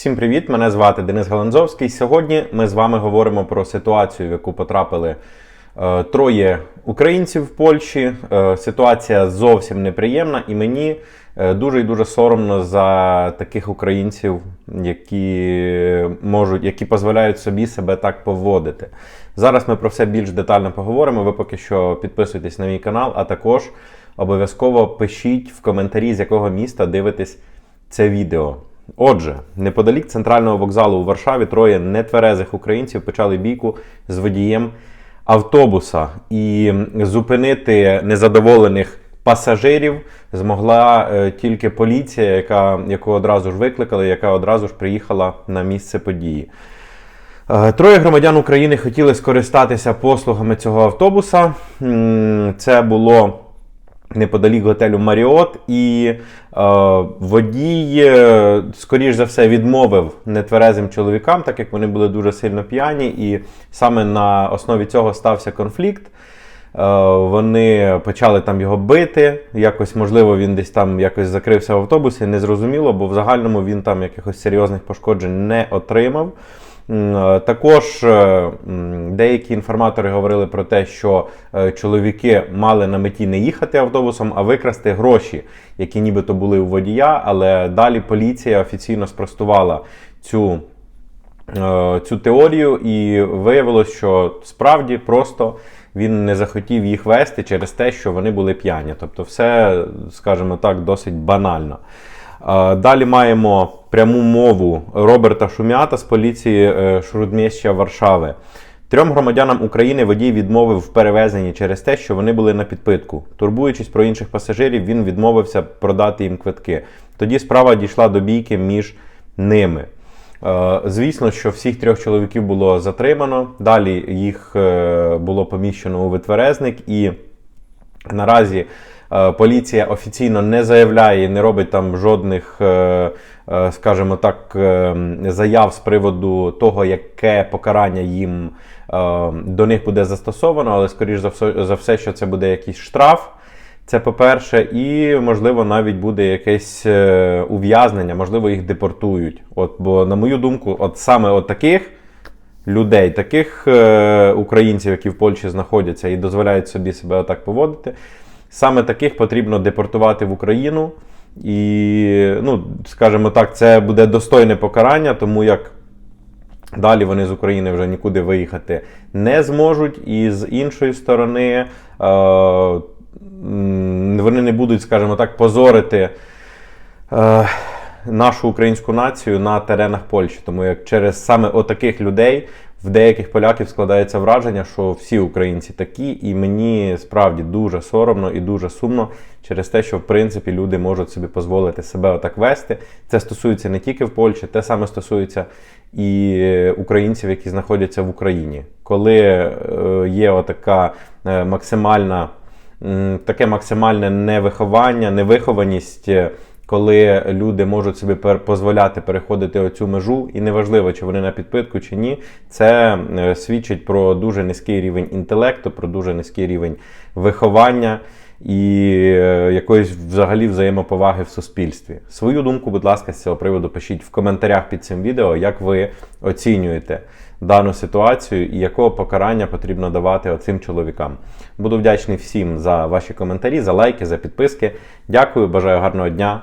Всім привіт! Мене звати Денис Галанзовський. Сьогодні ми з вами говоримо про ситуацію, в яку потрапили е, троє українців в Польщі. Е, ситуація зовсім неприємна, і мені е, дуже і дуже соромно за таких українців, які можуть, які дозволяють собі себе так поводити. Зараз ми про все більш детально поговоримо. Ви поки що підписуйтесь на мій канал, а також обов'язково пишіть в коментарі, з якого міста дивитесь це відео. Отже, неподалік центрального вокзалу у Варшаві троє нетверезих українців почали бійку з водієм автобуса і зупинити незадоволених пасажирів змогла е, тільки поліція, яка, яку одразу ж викликали, яка одразу ж приїхала на місце події. Е, Троє громадян України хотіли скористатися послугами цього автобуса. Це було неподалік готелю Маріот, і е, водій, е, скоріш за все, відмовив нетверезим чоловікам, так як вони були дуже сильно п'яні, і саме на основі цього стався конфлікт. Е, Вони почали там його бити. Якось, можливо, він десь там якось закрився в автобусі, незрозуміло, бо в загальному він там якихось серйозних пошкоджень не отримав. Е, Також е, деякі інформатори говорили про те, що е, чоловіки мали на меті не їхати автобусом, а викрасти гроші, які нібито були у водія. Але далі поліція офіційно спростувала цю цю теорію, і виявилось, що справді просто він не захотів їх вести через те, що вони були п'яні. Тобто, все, скажімо так, досить банально. Далі маємо пряму мову Роберта Шумята з поліції е, Шрудмєща Варшави. Трьом громадянам України водій відмовив в перевезенні через те, що вони були на підпитку. Турбуючись про інших пасажирів, він відмовився продати їм квитки. Тоді справа дійшла до бійки між ними. Е, Звісно, що всіх трьох чоловіків було затримано. Далі їх е, було поміщено у витверезник, і наразі поліція офіційно не заявляє, не робить там жодних, е, е, скажімо так, е, заяв з приводу того, яке покарання їм е, до них буде застосовано, але скоріш за все, за все, що це буде якийсь штраф. Це по-перше, і можливо навіть буде якесь е, ув'язнення, можливо, їх депортують. От, бо, на мою думку, от саме от таких людей, таких е, українців, які в Польщі знаходяться і дозволяють собі себе отак поводити, саме таких потрібно депортувати в Україну. І, ну, скажімо так, це буде достойне покарання, тому як Далі вони з України вже нікуди виїхати не зможуть. І з іншої сторони, е, вони не будуть, скажімо так, позорити е, нашу українську націю на теренах Польщі. Тому як через саме отаких людей в деяких поляків складається враження, що всі українці такі, і мені справді дуже соромно і дуже сумно через те, що в принципі люди можуть собі дозволити себе отак вести. Це стосується не тільки в Польщі, те саме стосується і українців, які знаходяться в Україні. Коли е, є отака е, максимальна, таке максимальне невиховання, невихованість. Коли люди можуть собі дозволяти переходити оцю межу, і неважливо, чи вони на підпитку чи ні, це е, свідчить про дуже низький рівень інтелекту, про дуже низький рівень виховання і е, якоїсь взагалі взаємоповаги в суспільстві. Свою думку, будь ласка, з цього приводу пишіть в коментарях під цим відео, як ви оцінюєте дану ситуацію і якого покарання потрібно давати оцим чоловікам. Буду вдячний всім за ваші коментарі, за лайки, за підписки. Дякую, бажаю гарного дня